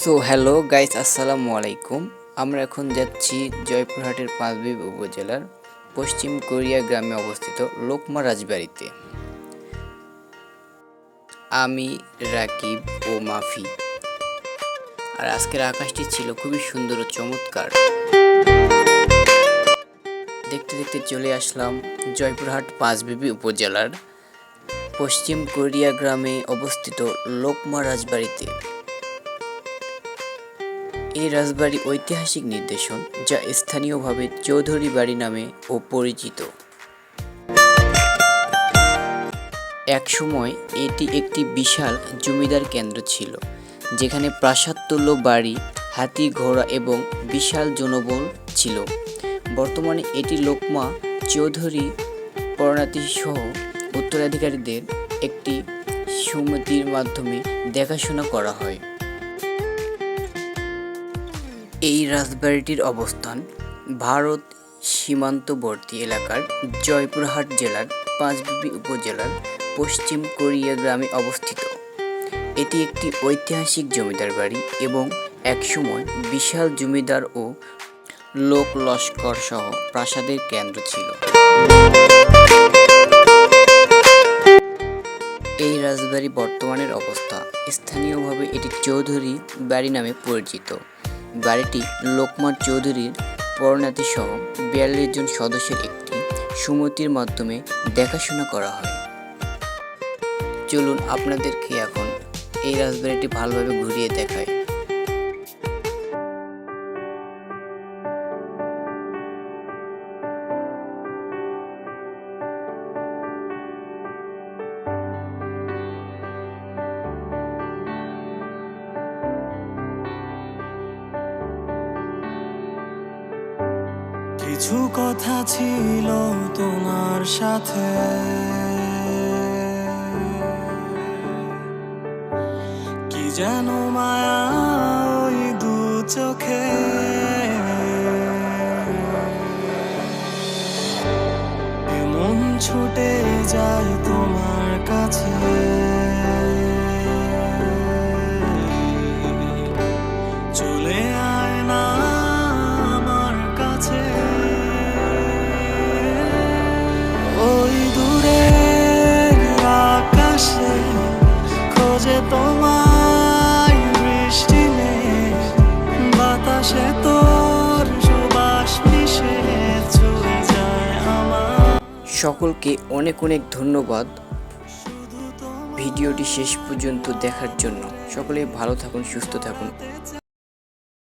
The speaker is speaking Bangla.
সো হ্যালো গাইস আসসালামু আলাইকুম আমরা এখন যাচ্ছি জয়পুরহাটের পাঁচবিব উপজেলার পশ্চিম কোরিয়া গ্রামে অবস্থিত লোকমা রাজবাড়িতে। আমি রাকিব ও মাফি। আর আজকের আকাশটি ছিল খুবই সুন্দর ও চমৎকার। দেখতে দেখতে চলে আসলাম জয়পুরহাট পাঁচবিবি উপজেলার পশ্চিম কোরিয়া গ্রামে অবস্থিত লোকমা রাজবাড়িতে। এই রাজবাড়ি ঐতিহাসিক নির্দেশন, যা স্থানীয়ভাবে চৌধুরী বাড়ি নামে ও পরিচিত। একসময় এটি একটি বিশাল জমিদার কেন্দ্র ছিল, যেখানে প্রাসাদতুল্য বাড়ি, হাতি ঘোড়া এবং বিশাল জনবল ছিল। বর্তমানে এটি লোকমা, চৌধুরী পরণাতি সহ উত্তরাধিকারীদের একটি সমিতির মাধ্যমে দেখাশোনা করা হয়। এই রাজবাড়িটির অবস্থান ভারত সীমান্তবর্তী এলাকার জয়পুরহাট জেলার পাঁচবিবি উপজেলার পশ্চিম কোরিয়া গ্রামে অবস্থিত। এটি একটি ঐতিহাসিক জমিদার বাড়ি এবং একসময় বিশাল জমিদার ও লোক লস্কর সহ প্রাসাদের কেন্দ্র ছিল। এই রাজবাড়ি বর্তমানের অবস্থা। স্থানীয়ভাবে এটি চৌধুরী বাড়ি নামে পরিচিত। বাড়িটি লোকমান চৌধুরীর পরনাতি সহ বিয়াল্লিশ জন সদস্যের একটি সুমতির মাধ্যমে দেখাশোনা করা হয়। চলুন আপনাদেরকে এখন এই রাজবাড়িটি ভালোভাবে ঘুরিয়ে দেখায় কিছু কথা ছিল তোমার সাথে। কি যেন মায়া ওই দু চোখে। এমন ছুটে যায় তোমার কাছে। সকলকে অনেক অনেক ধন্যবাদ ভিডিওটি শেষ পর্যন্ত দেখার জন্য। সকলে ভালো থাকুন সুস্থ থাকুন।